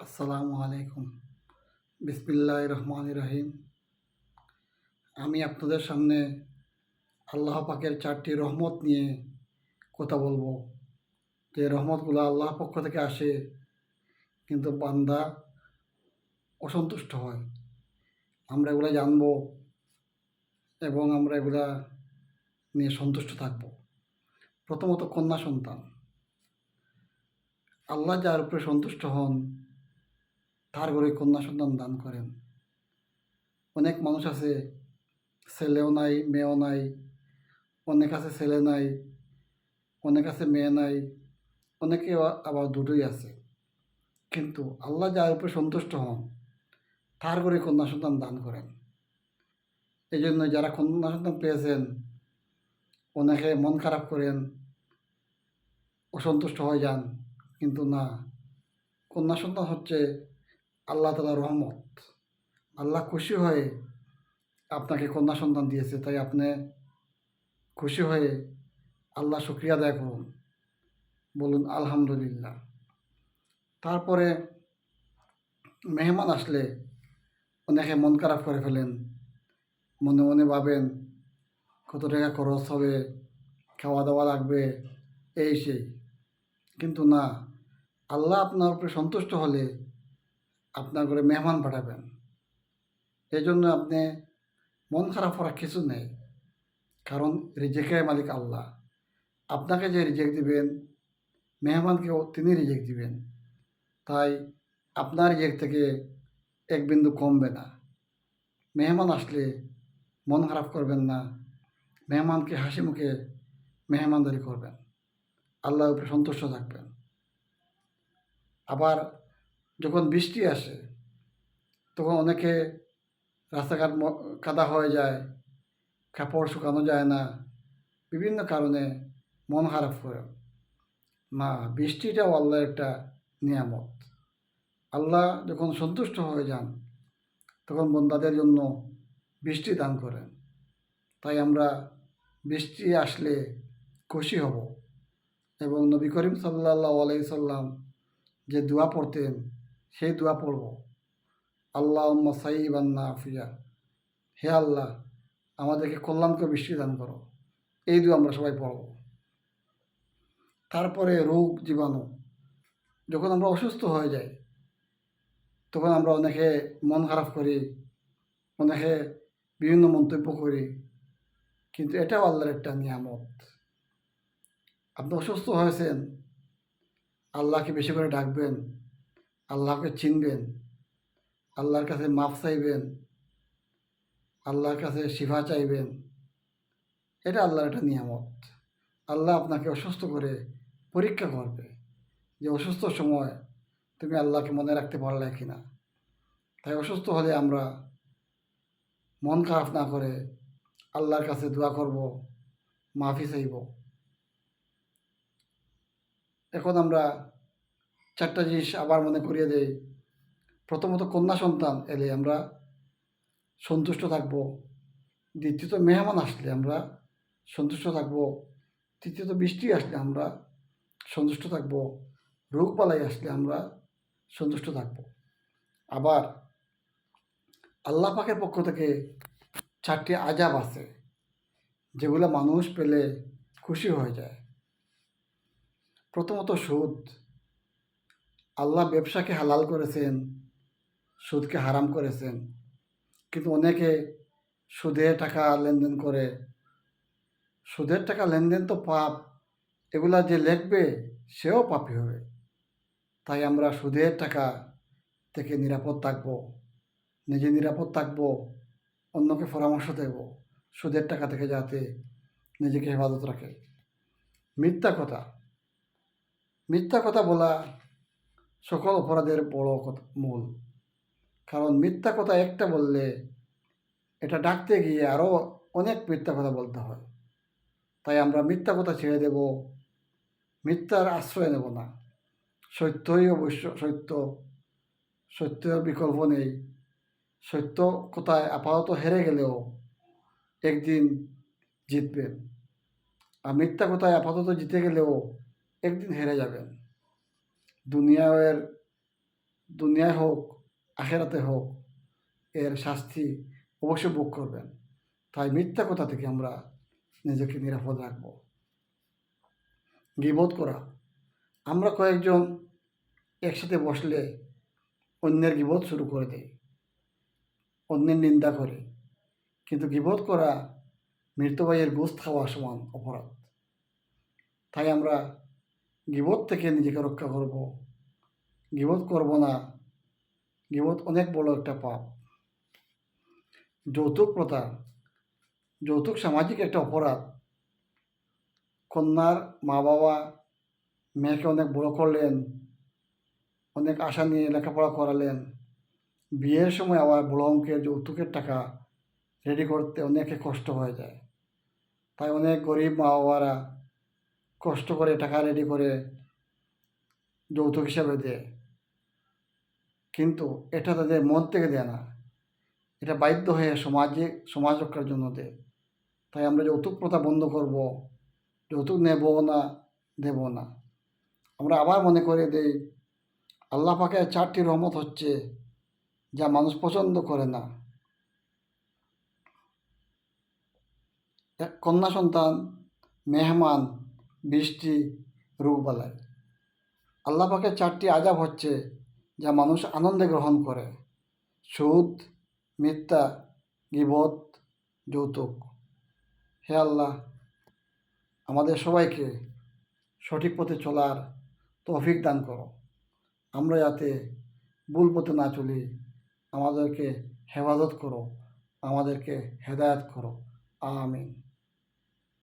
আসসালামু আলাইকুম। বিসমিল্লাহ রহমান রহিম। আমি আপনাদের সামনে আল্লাহ পাকের চারটি রহমত নিয়ে কথা বলব। যে রহমতগুলো আল্লাহ পক্ষ থেকে আসে, কিন্তু বান্দা অসন্তুষ্ট হয়। আমরা এগুলো জানব এবং আমরা এগুলা নিয়ে সন্তুষ্ট থাকব। প্রথমত কন্যা সন্তান। আল্লাহ যার উপরে সন্তুষ্ট হন তার ঘরে কন্যা সন্তান দান করেন। অনেক মানুষ আছে, ছেলেও নাই, মেয়েও নাই, অনেক আছে ছেলে নাই, অনেক আছে মেয়ে নাই, অনেকে আবার দুটোই আছে। কিন্তু আল্লাহ যার উপরে সন্তুষ্ট হন, তার ঘরে কন্যা সন্তান দান করেন। এই জন্য যারা কন্যা সন্তান পেয়েছেন, অনেকে মন খারাপ করেন, অসন্তুষ্ট হয়ে যান। কিন্তু না, কন্যা সন্তান হচ্ছে আল্লাহ তালা রহমত। আল্লাহ খুশি হয়ে আপনাকে কন্যা সন্তান দিয়েছে, তাই আপনি খুশি হয়ে আল্লাহ শুক্রিয়া আদায় করুন। বলুন, আলহামদুলিল্লাহ। তারপরে মেহমান আসলে অনেকে মন খারাপ করে ফেলেন, মনে মনে ভাবেন, কত টাকা খরচ হবে খাওয়া দাওয়া লাগবে, এই সেই। কিন্তু না, আল্লাহ আপনার উপরে সন্তুষ্ট হলে আপনার ঘরে মেহমান পাঠাবেন। এই জন্য আপনি মন খারাপ করার কিছু নেই। কারণ রিজেকের মালিক আল্লাহ। আপনাকে যে রিজেক্ট দিবেন, মেহমানকেও তিনি রিজেক্ট দিবেন। তাই আপনার রিজেক্ট থেকে এক বিন্দু কমবে না। মেহমান আসলে মন খারাপ করবেন না। মেহমানকে হাসি মুখে মেহমানদারি করবেন। আল্লাহর উপরে সন্তুষ্ট থাকবেন। আবার যখন বৃষ্টি আসে, তখন অনেকে রাস্তাঘাট কাদা হয়ে যায়, কাপড় শুকানো যায় না, বিভিন্ন কারণে মন খারাপ করে। না বৃষ্টিটাও আল্লাহর একটা নিয়ামত। আল্লাহ যখন সন্তুষ্ট হয়ে যান, তখন বন্দাদের জন্য বৃষ্টি দান করেন। তাই আমরা বৃষ্টি আসলে খুশি হব। এবং নবী করিম সাল্লাহ আলাই সাল্লাম যে দোয়া পড়তেন সেই দোয়া পড়ব। আল্লাহ সাইবান্না আফিয়া হে আল্লাহ, আমাদেরকে কল্যাণকর বৃষ্টি দান করো। এই দোয়া আমরা সবাই পড়ব। তারপরে রোগ জীবাণু। যখন আমরা অসুস্থ হয়ে যাই, তখন আমরা অনেকে মন খারাপ করি, অনেকে বিভিন্ন মন্তব্য করি, কিন্তু এটাও আল্লাহর একটা নিয়ামত। আপনি অসুস্থ হয়েছেন, আল্লাহকে বেশি করে ডাকবেন আল্লাহকে চিনবেন, আল্লাহর কাছে মাফ চাইবেন, আল্লাহর কাছে শিফা চাইবেন। এটা আল্লাহর একটা নিয়ামত। আল্লাহ আপনাকে অসুস্থ করে পরীক্ষা করবে যে অসুস্থ সময় তুমি আল্লাহকে মনে রাখতে পারলে কি না তাই অসুস্থ হলে আমরা মন খারাপ না করে আল্লাহর কাছে দোয়া করব, মাফি চাইব। এখন আমরা চারটা জিনিস আবার মনে করিয়ে দেয় প্রথমত কন্যা সন্তান এলে আমরা সন্তুষ্ট থাকব। দ্বিতীয়ত মেহমান আসলে আমরা সন্তুষ্ট থাকব। তৃতীয়ত বৃষ্টি আসলে আমরা সন্তুষ্ট থাকব। রোগবালাই আসলে আমরা সন্তুষ্ট থাকব। আবার আল্লাহ পাকের পক্ষ থেকে চারটি আজাব আছে, যেগুলো মানুষ পেলে খুশি হয়ে যায়। প্রথমত সুদ। আল্লাহ ব্যবসাকে হালাল করেছেন, সুদকে হারাম করেছেন, কিন্তু অনেকে সুদের টাকা লেনদেন করে। সুদের টাকা লেনদেন তো পাপ, এগুলা যে লেখবে সেও পাপি হবে। তাই আমরা সুদের টাকা থেকে নিরাপদ থাকব, নিজে নিরাপদ থাকব, অন্যকে পরামর্শ দেব সুদের টাকা থেকে যাতে নিজেকে হেফাজত রাখে। মিথ্যা কথা মিথ্যা কথা বলা সকল অপরাধের বড় মূল। কারণ মিথ্যা কথা একটা বললে এটা ডাকতে গিয়ে আরও অনেক মিথ্যা কথা বলতে হয়। তাই আমরা মিথ্যা কথা ছেড়ে দেব, মিথ্যার আশ্রয় নেব না। সত্যই অবশ্য সত্য, সত্যের বিকল্প নেই। সত্য কথায় আপাতত হেরে গেলেও একদিন জিতবেন। আর মিথ্যা কথায় আপাতত জিতে গেলেও একদিন হেরে যাবেন। দুনিয়ার দুনিয়ায় হোক আখেরাতে হোক এর শাস্তি অবশ্যই ভোগ করবেন তাই মিথ্যা কথা থেকে আমরা নিজেকে নিরাপদ রাখব গিবোধ করা আমরা কয়েকজন একসাথে বসলে অন্যের গিবোধ শুরু করে দেয় অন্যের নিন্দা করে। কিন্তু গিবোধ করা মৃত ভাইয়ের গোস্ত খাওয়া সমান অপরাধ। তাই আমরা গিবোধ থেকে নিজেকে রক্ষা করব। গিবোধ করব না। গিবোধ অনেক বড় একটা পাপ। যৌতুক প্রথা। যৌতুক সামাজিক একটা অপরাধ। কন্যার মা বাবা মেয়েকে অনেক বড় করলেন। অনেক আশা নিয়ে লেখাপড়া করালেন। বিয়ের সময় আবার বড় অঙ্কের যৌতুকের টাকা রেডি করতে অনেকে কষ্ট হয়ে যায়। তাই অনেক গরিব মা বাবারা কষ্ট করে টাকা রেডি করে যৌতুক হিসাবে দেয়। কিন্তু এটা তাদের মন থেকে দেয় না। এটা বাধ্য হয়ে সমাজে, সমাজ রক্ষার জন্য দেয়। তাই আমরা যৌতুক প্রথা বন্ধ করব, যৌতুক নেব না, দেব না। আমরা আবার মনে করে দেই, আল্লাহ পাকের চারটি রহমত হচ্ছে যা মানুষ পছন্দ করে না। কন্যা সন্তান, মেহমান বৃষ্টি রোগবালাই আল্লাহ পাকের চারটি আজাব হচ্ছে যা মানুষ আনন্দে গ্রহণ করে। সুদ, মিথ্যা, গিবত, যৌতুক। হে আল্লাহ, আমাদের সবাইকে সঠিক পথে চলার তৌফিক দান করো। আমরা যাতে ভুল পথে না চলি, আমাদেরকে হেফাজত করো, আমাদেরকে হেদায়াত করো। আমিন।